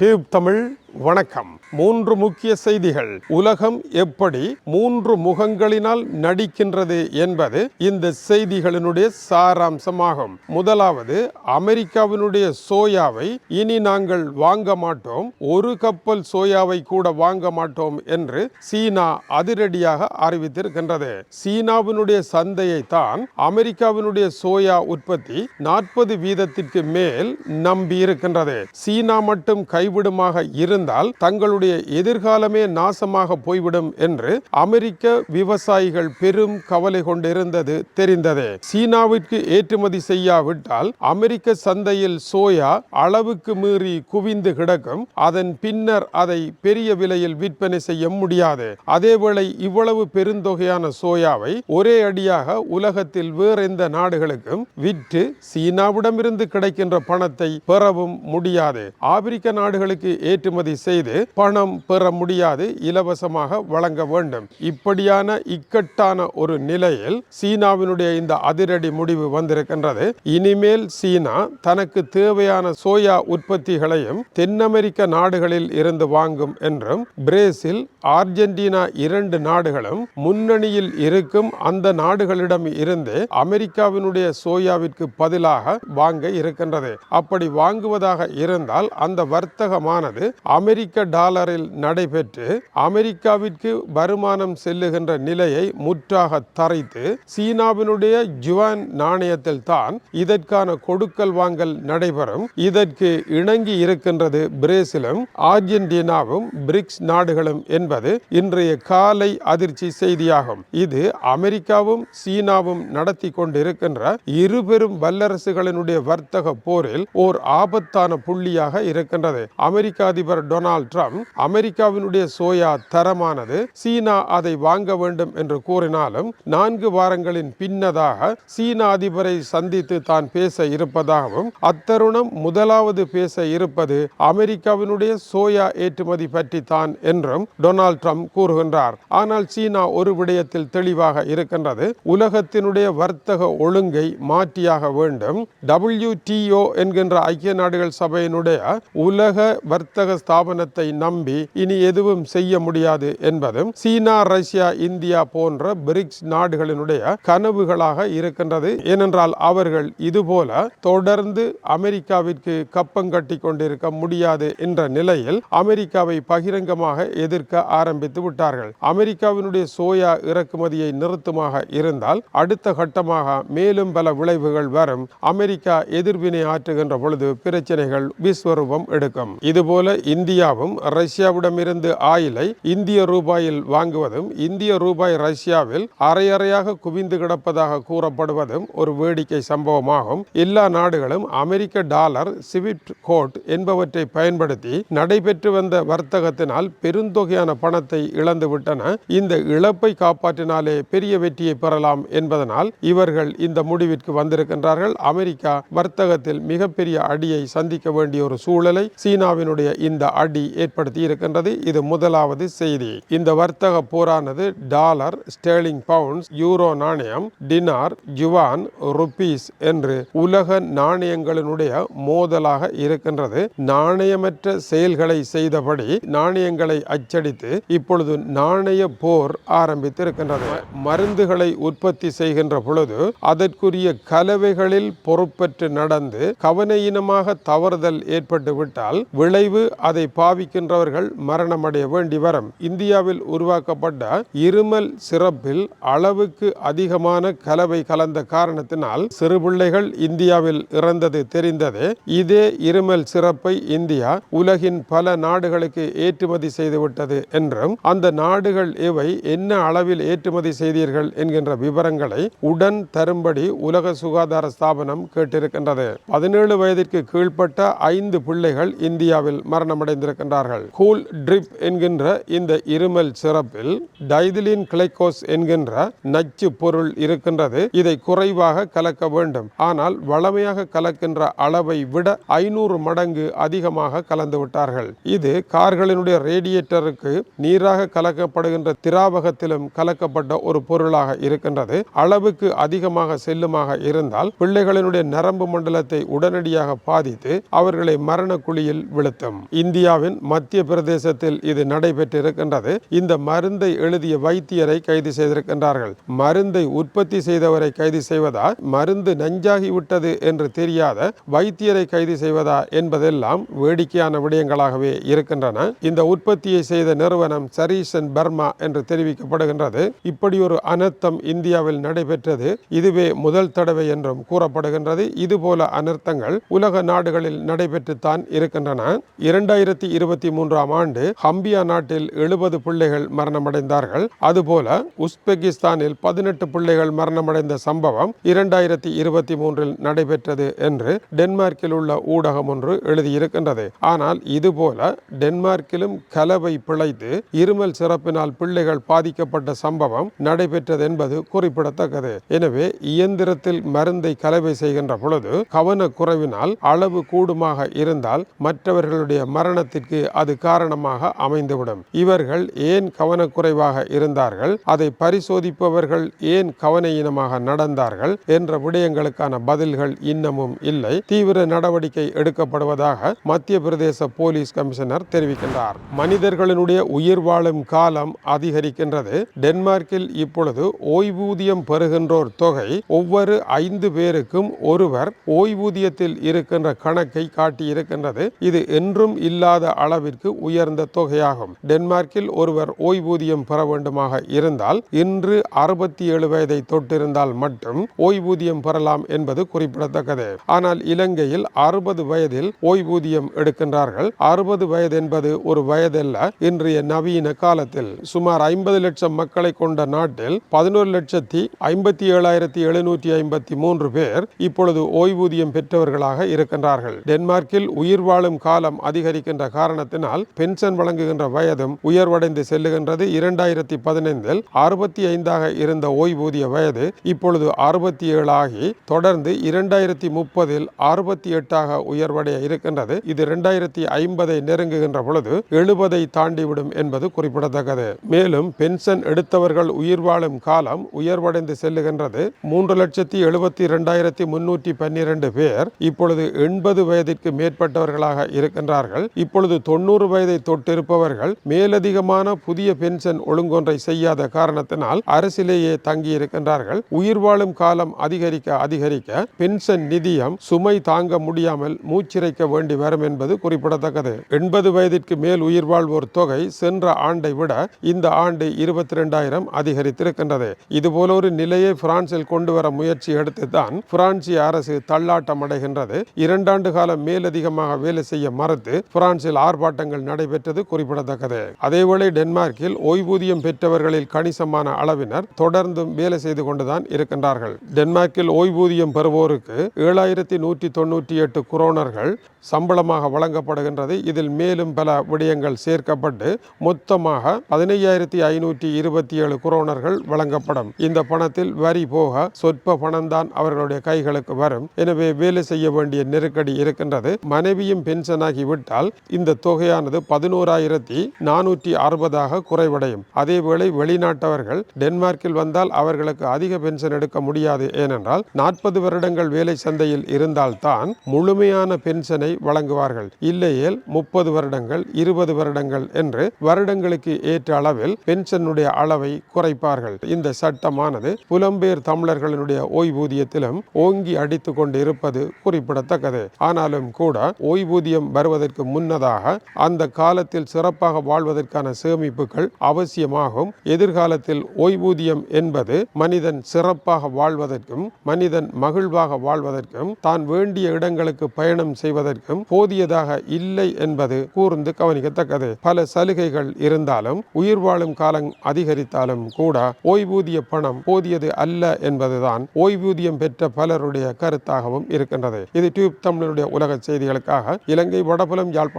Tube Tamil வணக்கம். மூன்று முக்கிய செய்திகள். உலகம் எப்படி மூன்று முகங்களினால் நடிக்கின்றது என்பது இந்த செய்திகளினுடைய சாராம்சமாகும். முதலாவது அமெரிக்காவினுடைய சோயாவை இனி நாங்கள் வாங்க மாட்டோம். ஒரு கப்பல் சோயாவை கூட வாங்க மாட்டோம் என்று சீனா அதிரடியாக அறிவித்திருக்கின்றது. சீனாவினுடைய சந்தையை தான் அமெரிக்காவினுடைய சோயா உற்பத்தி நாற்பது வீதத்திற்கு மேல் நம்பி இருக்கின்றது சீனா மட்டும் கைவிடுமாக இருந்தால் தங்களுடைய எதிர்காலமே நாசமாக போய்விடும் என்று அமெரிக்க விவசாயிகள் பெரும் கவலை கொண்டிருந்தது தெரிந்ததே. சீனாவிற்கு ஏற்றுமதி செய்யாவிட்டால் அமெரிக்க சந்தையில் சோயா அளவுக்கு மீறி குவிந்து கிடக்கும். அதன் பின்னர் அதை பெரிய விலையில் விற்பனை செய்ய முடியாது. அதேவேளை இவ்வளவு பெருந்தொகையான சோயாவை ஒரே அடியாக உலகத்தில் வேற எந்த நாடுகளுக்கும் விற்று சீனாவிடமிருந்து கிடைக்கின்ற பணத்தை பெறவும் முடியாது. ஆப்பிரிக்க நாடுகளுக்கு ஏற்றுமதி செய்து பணம் பெற முடியாது இலவசமாக வழங்க வேண்டும். இப்படியான இக்கட்டான ஒரு நிலையில் சீனாவினுடைய இந்த அதிரடி முடிவு வந்திருக்கின்றது. இனிமேல் சீனா தனக்கு தேவையான சோயா உற்பத்திகளையும் தென் அமெரிக்க நாடுகளில் இருந்து வாங்கும் என்றும் பிரேசில் அர்ஜென்டினா இரண்டு நாடுகளும் முன்னணியில் இருக்கும் அந்த நாடுகளிடம் இருந்து அமெரிக்காவினுடைய சோயாவிற்கு பதிலாக வாங்க இருக்கின்றது. அப்படி வாங்குவதாக இருந்தால் அந்த வர்த்தகமானது அமெரிக்க டாலரில் நடைபெற்று அமெரிக்காவிற்கு வருமானம் செல்லுகின்ற நிலையை முற்றாக தரைத்து சீனாவினுடைய ஜுவான் நாணயத்தில் தான் இதற்கான கொடுக்கல் வாங்கல் நடைபெறும். இதற்கு இணங்கி இருக்கின்றது பிரேசிலும் ஆர்ஜென்டினாவும் பிரிக்ஸ் நாடுகளும் என்பது இன்றைய காலை அதிர்ச்சி செய்தியாகும். இது அமெரிக்காவும் சீனாவும் நடத்தி கொண்டிருக்கின்ற இருபெரும் வல்லரசுகளினுடைய வர்த்தக போரில் ஓர் ஆபத்தான புள்ளியாக இருக்கின்றது. அமெரிக்க அதிபர் டொனால்ட் ட்ரம்ப் அமெரிக்காவினுடைய சோயா தரமானது சீனா அதை வாங்க வேண்டும் என்று கூறினாலும் நான்கு வாரங்களின் பின்னதாக சீன அதிபரை சந்தித்து தான் பேச இருப்பதாகவும் அத்தருணம் முதலாவது பேச இருப்பது அமெரிக்காவினுடைய சோயா ஏற்றுமதி பற்றி தான் என்றும் டொனால்ட் ட்ரம்ப் கூறுகின்றார். ஆனால் சீனா ஒரு விடயத்தில் தெளிவாக இருக்கின்றது. உலகத்தினுடைய வர்த்தக ஒழுங்கை மாற்றியாக வேண்டும். WTO என்கின்ற ஐக்கிய நாடுகள் சபையினுடைய உலக வர்த்தக ஸ்தாபனத்தை நம்பி இனி எதுவும் செய்ய முடியாது என்பதும் சீனா ரஷ்யா இந்தியா போன்ற பிரிக்ஸ் நாடுகளினுடைய கனவுகளாக இருக்கின்றது. ஏனென்றால் அவர்கள் இதுபோல தொடர்ந்து அமெரிக்காவிற்கு கப்பம் கட்டி கொண்டிருக்க முடியாது என்ற நிலையில் அமெரிக்காவை பகிரங்கமாக எதிர்க்க ஆரம்பித்து விட்டார்கள். அமெரிக்காவினுடைய சோயா இறக்குமதியை நிறுத்துமாக இருந்தால் அடுத்த கட்டமாக மேலும் பல விளைவுகள் வரும். அமெரிக்கா எதிர்வினை ஆற்றுகின்ற பொழுது பிரச்சனைகள் விஸ்வரூபம் எடுக்கும். இதுபோல இந்தியாவும் ரஷ்யாவிடமிருந்து ஆயிலை இந்திய ரூபாயில் வாங்குவதும் இந்திய ரூபாய் ரஷ்யாவில் அரையறையாக குவிந்து கிடப்பதாக கூறப்படுவதும் ஒரு வேடிக்கை சம்பவமாகும். எல்லா நாடுகளும் அமெரிக்க டாலர் சிவிட் கோட் என்பவற்றை பயன்படுத்தி நடைபெற்று வந்த வர்த்தகத்தினால் பெருந்தொகையான பணத்தை இழந்துவிட்டன. இந்த இழப்பை காப்பாற்றினாலே பெரிய வெற்றியை பெறலாம் என்பதனால் இவர்கள் இந்த முடிவிற்கு வந்திருக்கின்றார்கள். அமெரிக்கா வர்த்தகத்தில் மிகப்பெரிய அடியை சந்திக்க வேண்டிய ஒரு சூழலை சீனாவினுடைய இந்த அடி ஏற்படுத்தி இருக்கின்றது. இது முதலாவது செய்தி. இந்த வர்த்தக போரானது டாலர் ஸ்டேர்லிங் பவுண்ட்ஸ் யூரோ நாணயம் டினார் ஜுவான் ருபீஸ் என்று உலக நாணயங்களினுடைய மோதலாக இருக்கின்றது. நாணயமற்ற செயல்களை செய்தபடி நாணயங்களை அச்சடித்து இப்பொழுது நாணய போர் ஆரம்பித்திருக்கின்றது. மருந்துகளை உற்பத்தி செய்கின்ற பொழுது அதற்குரிய கலவைகளில் பொறுப்பற்று நடந்து கவனையினமாக தவறுதல் ஏற்பட்டு விட்டால் விளைவு அதை பாவிக்கின்றவர்கள் மரணமடைய வேண்டி வரும். இந்தியாவில் உருவாக்கப்பட்ட இருமல் சிறப்பில் அளவுக்கு அதிகமான கலவை கலந்த காரணத்தினால் சிறுபிள்ளைகள் இந்தியாவில் இறந்தது தெரிந்தது. இதே இருமல் சிறப்பை இந்தியா உலகின் பல நாடுகளுக்கு ஏற்றுமதி செய்துவிட்டது என்றும் அந்த நாடுகள் இவை என்ன அளவில் ஏற்றுமதி செய்தீர்கள் என்கின்ற விவரங்களை உடன் தரும்படி உலக சுகாதார ஸ்தாபனம் கேட்டிருக்கின்றது. பதினேழு வயதிற்கு கீழ்ப்பட்ட ஐந்து பிள்ளைகள் இந்தியாவில் மரணமடை அடைந்திருக்கின்றார்கள். கூல் ட்ரிப் என்கின்ற இந்த இருமல் சிறப்பில் டைதிலின் கிளைகோஸ் என்கின்ற நச்சு பொருள் இருக்கின்றது. இதை குறைவாக கலக்க வேண்டும். ஆனால் வளமையாக கலக்கின்ற அளவை விட ஐநூறு மடங்கு அதிகமாக கலந்து விட்டார்கள். இது கார்களினுடைய ரேடியேட்டருக்கு நீராக கலக்கப்படுகின்ற திராவகத்திலும் கலக்கப்பட்ட ஒரு பொருளாக இருக்கின்றது. அளவுக்கு அதிகமாக செல்லுமாக இருந்தால் பிள்ளைகளினுடைய நரம்பு மண்டலத்தை உடனடியாக பாதித்து அவர்களை மரண குழியில் விழுத்தும். இந்திய இந்தியாவின் மத்திய பிரதேசத்தில் இது நடைபெற்றிருக்கின்றது. இந்த மருந்தை எழுதிய வைத்தியரை கைது செய்திருக்கின்றார்கள். மருந்தை உற்பத்தி செய்தவரை கைது செய்வதா மருந்து நஞ்சாகிவிட்டது என்று தெரியாத வைத்தியரை கைது செய்வதா என்பதெல்லாம் வேடிக்கையான விடயங்களாகவே இருக்கின்றன. இந்த உற்பத்தியை செய்த நிறுவனம் சரீசன் பர்மா என்று தெரிவிக்கப்படுகின்றது. இப்படி ஒரு அனர்த்தம் இந்தியாவில் நடைபெற்றது. இதுவே முதல் தடவை என்றும் கூறப்படுகின்றது. இதுபோல அனர்த்தங்கள் உலக நாடுகளில் நடைபெற்றுத்தான் இருக்கின்றன. இரண்டாயிரத்தி இருபத்தி மூன்றாம் ஆண்டு ஹம்பியா நாட்டில் எழுபது பிள்ளைகள் மரணமடைந்தார்கள். அதுபோல உஸ்பெகிஸ்தானில் பதினெட்டு பிள்ளைகள் மரணமடைந்த சம்பவம் இரண்டாயிரத்தி இருபத்தி மூன்றில் நடைபெற்றது என்று டென்மார்க்கில் உள்ள ஊடகம் ஒன்று எழுதியிருக்கின்றது. ஆனால் இதுபோல டென்மார்க்கிலும் கலவை பிழைத்து இருமல் சிறப்பினால் பிள்ளைகள் பாதிக்கப்பட்ட சம்பவம் நடைபெற்றது என்பது குறிப்பிடத்தக்கது. எனவே இயந்திரத்தில் மருந்தை கலவை செய்கின்ற பொழுது கவனக்குறைவினால் அளவு கூடுமாக இருந்தால் மற்றவர்களுடைய மரண மரணத்திற்கு அது காரணமாக அமைந்துவிடும். இவர்கள் ஏன் கவனக்குறைவாக இருந்தார்கள்? அதை பரிசோதிப்பவர்கள் ஏன் கவனையினமாக நடந்தார்கள்? என்ற விடயங்களுக்கான பதில்கள் இன்னமும் இல்லை. தீவிர நடவடிக்கை எடுக்கப்படுவதாக மத்திய பிரதேச போலீஸ் கமிஷனர் தெரிவிக்கின்றார். மனிதர்களினுடைய உயிர் வாழும் காலம் அதிகரிக்கின்றது. டென்மார்க்கில் இப்பொழுது ஓய்வூதியம் பெறுகின்றோர் தொகை ஒவ்வொரு ஐந்து பேருக்கும் ஒருவர் ஓய்வூதியத்தில் இருக்கின்ற கணக்கை காட்டியிருக்கின்றது. இது என்றும் இல்லாத அளவிற்கு உயர்ந்த தொகையாகும். டென்மார்க்கில் ஒருவர் ஓய்வூதியம் பெற வேண்டுமாக இருந்தால் இன்று அறுபத்தி ஏழு வயதை தொட்டிருந்தால் மட்டும் ஓய்வூதியம் பெறலாம் என்பது குறிப்பிடத்தக்கது. ஆனால் இலங்கையில் அறுபது வயதில் ஓய்வூதியம் எடுக்கின்றார்கள். அறுபது வயது என்பது ஒரு வயதல்ல. இன்றைய நவீன காலத்தில் சுமார் ஐம்பது லட்சம் மக்களை கொண்ட நாட்டில் பதினோரு லட்சத்தி ஐம்பத்தி ஏழாயிரத்தி எழுநூற்றி ஐம்பத்தி மூன்று பேர் இப்பொழுது ஓய்வூதியம் பெற்றவர்களாக இருக்கின்றார்கள். டென்மார்க்கில் உயிர் வாழும் காலம் அதிகரிக்கின்ற என்ற காரணத்தினால் பென்ஷன் வழங்குகின்ற வயதும் உயர்வடைந்து செல்லுகின்றது. இரண்டாயிரத்தி பதினைந்தில் அறுபத்தி ஐந்தாக இருந்த ஓய்வூதிய வயது இப்பொழுது அறுபத்தி ஏழு ஆகி தொடர்ந்து இரண்டாயிரத்தி முப்பதில் அறுபத்தி எட்டாக உயர்வடைய இருக்கின்றது. இது இரண்டாயிரத்தி ஐம்பதை நெருங்குகின்ற பொழுது எழுபதை தாண்டிவிடும் என்பது குறிப்பிடத்தக்கது. மேலும் பென்ஷன் எடுத்தவர்கள் உயிர் வாழும் காலம் உயர்வடைந்து செல்லுகின்றது. மூன்று லட்சத்தி எழுபத்தி இரண்டாயிரத்தி முன்னூற்றி பன்னிரண்டு பேர் இப்பொழுது எண்பது வயதிற்கு மேற்பட்டவர்களாக இருக்கின்றார்கள். இப்பொழுது தொண்ணூறு வயதை தொட்டிருப்பவர்கள் மேலதிகமான புதிய பென்ஷன் ஒழுங்கொன்றை செய்யாத காரணத்தினால் அரசிலேயே தங்கி இருக்கின்றார்கள் உயிர் வாழும் காலம் அதிகரிக்க அதிகரிக்க பென்ஷன் நிதியம் சுமை தாங்க முடியாமல் மூச்சிறைக்க வேண்டி வரும் என்பது குறிப்பிடத்தக்கது. எண்பது வயதிற்கு மேல் உயிர் வாழ்வோர் தொகை சென்ற ஆண்டை விட இந்த ஆண்டு இருபத்தி இரண்டாயிரம் அதிகரித்திருக்கின்றது. இதுபோல ஒரு நிலையை பிரான்சில் கொண்டு வர முயற்சி எடுத்துதான் பிரான்சிய அரசு தள்ளாட்டம் அடைகின்றது இரண்டாண்டு காலம் மேலதிகமாக வேலை செய்ய மறுத்து பிரான்சில் ஆர்ப்பாட்டங்கள் நடைபெற்றது குறிப்பிடத்தக்கது. அதேவேளை டென்மார்க்கில் ஓய்வூதியம் பெற்றவர்களில் கணிசமான அளவினர் தொடர்ந்தும் வேலை செய்து கொண்டுதான் இருக்கின்றார்கள். டென்மார்க்கில் ஓய்வூதியம் பெறுவோருக்கு ஏழாயிரத்தி நூற்றி தொண்ணூற்றி எட்டு குரோனர்கள் சம்பளமாக வழங்கப்படுகின்றது. இதில் மேலும் பல விடயங்கள் சேர்க்கப்பட்டு மொத்தமாக பதினையாயிரத்தி ஐநூற்றி இருபத்தி ஏழு குரோனர்கள் வழங்கப்படும். இந்த பணத்தில் வரி போக சொற்ப பணம்தான் அவர்களுடைய கைகளுக்கு வரும். எனவே வேலை செய்ய வேண்டிய நெருக்கடி இருக்கின்றது. மனைவியும் பென்ஷன் ஆகிவிட்டால் இந்த தொகையானது பதினோராயிரத்தி நானூற்றி அறுபதாக குறைவடையும். அதேவேளை வெளிநாட்டவர்கள் டென்மார்க்கில் வந்தால் அவர்களுக்கு அதிக பென்ஷன் எடுக்க முடியாது. ஏனென்றால் நாற்பது வருடங்கள் வேலை சந்தையில் இருந்தால்தான் முழுமையான பென்ஷனை வழங்குவார்கள். இல்லையேல் முப்பது வருடங்கள் இருபது வருடங்கள் என்று வருடங்களுக்கு ஏற்ற அளவில் பென்ஷனுடைய அளவை குறைப்பார்கள். இந்த சட்டமானது புலம்பெயர் தமிழர்களினுடைய ஓய்வூதியத்திலும் ஓங்கி அடித்து கொண்டு இருப்பது குறிப்பிடத்தக்கது. ஆனாலும் கூட ஓய்வூதியம் வருவதற்கு முன் முன்னதாக அந்த காலத்தில் சிறப்பாக வாழ்வதற்கான சேமிப்புகள் அவசியமாகும். எதிர்காலத்தில் ஓய்வூதியம் என்பது மனிதன் சிறப்பாக வாழ்வதற்கும் மனிதன் மகிழ்வாக வாழ்வதற்கும் தான் வேண்டிய இடங்களுக்கு பயணம் செய்வதற்கும் போதியதாக இல்லை என்பது கூர்ந்து கவனிக்கத்தக்கது. பல சலுகைகள் இருந்தாலும் உயிர் வாழும் காலம் அதிகரித்தாலும் கூட ஓய்வூதிய பணம் போதியது அல்ல என்பதுதான் ஓய்வூதியம் பெற்ற பலருடைய கருத்தாகவும் இருக்கின்றது. இது டியூப் தமிழருடைய உலக செய்திகளுக்காக இலங்கை வடபுலம் யாழ்ப்பாணம்